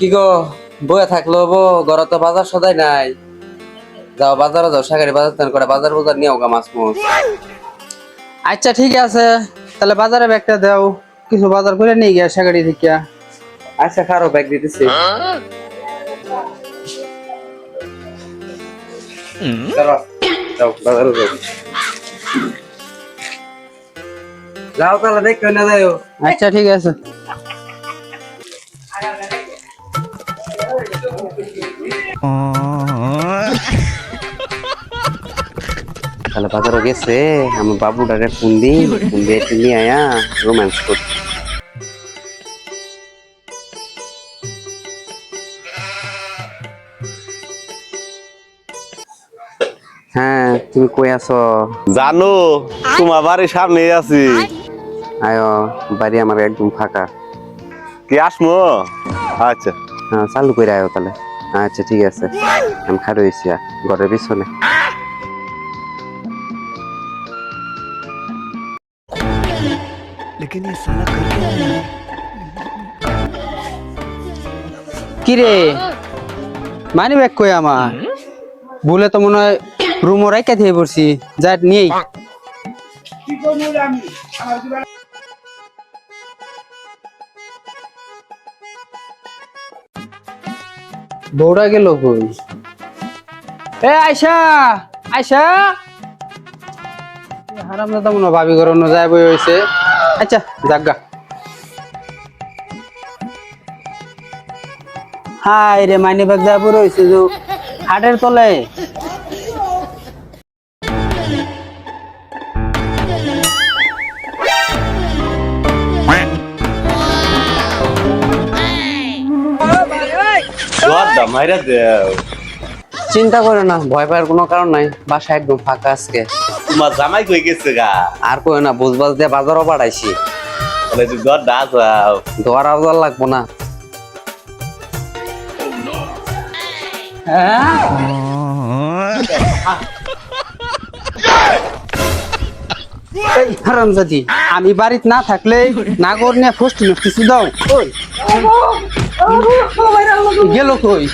কি গো? বয়ে থাকল বো ঘরে তো বাজার সদাই নাই। যাও বাজারে যাও সাগারি বাজার তেন করে বাজার বাজার নিয়ে গা মাছ মুছ। আচ্ছা ঠিক আছে। তাহলে বাজারে ব্যাগটা দাও। কিছু বাজার করে নিয়ে গিয়া সাগাড়ি থেকে আচ্ছা খারো ব্যাগ দিতেছি। যাও বাজারে যাও। যাও তাহলে দেখো না যাও আচ্ছা ঠিক আছে। তাহলে বাজারে গেছে আমার বাবুটাকে ফোন দিই ফোন দিয়ে নিয়ে আয়া রোম্যান্স করি হ্যাঁ তুমি কই আছো? জানো তোমার বাড়ির সামনে আছি। আয়ো বাড়ি আমার একদম ফাঁকা। কি আসমো? আচ্ছা। হ্যাঁ চালু করে আয়ো তাহলে। আচ্ছা ঠিক আছে। আমি খাড়ো হয়েছি ঘরের পিছনে। কিরে? মানি ব্যাগ কই আমার? ভুলে তো মনে হয় রুমও রাইকা দিয়ে পড়ছি। যা নিয়েই। বৌড়া গেল কই? এ আয়সা আয়সা হারাম দাদা মনে ভাবি ঘর অন্য যায় বই হয়েছে আচ্ছা জাগা হাই রে, মাইনে বাগ যাব রয়েছে হাটের তলে। জর্দা মাইরা দেও। চিন্তা করে না ভয় পাওয়ার কোনো কারণ নাই বাসা একদম ফাঁকা আজকে। তোমার জামাই কই গেছে গা? আর কই না বুঝবাজ দিয়ে বাজারও বাড়াইছি। বলে তুই জর্দা আসাও দোয়ার আওয়াজ লাগবো না। হারামজাদি আমি বাড়িতে না থাকলে নাগর নিয়ে ফষ্টি নষ্টি দাও। গেল কই?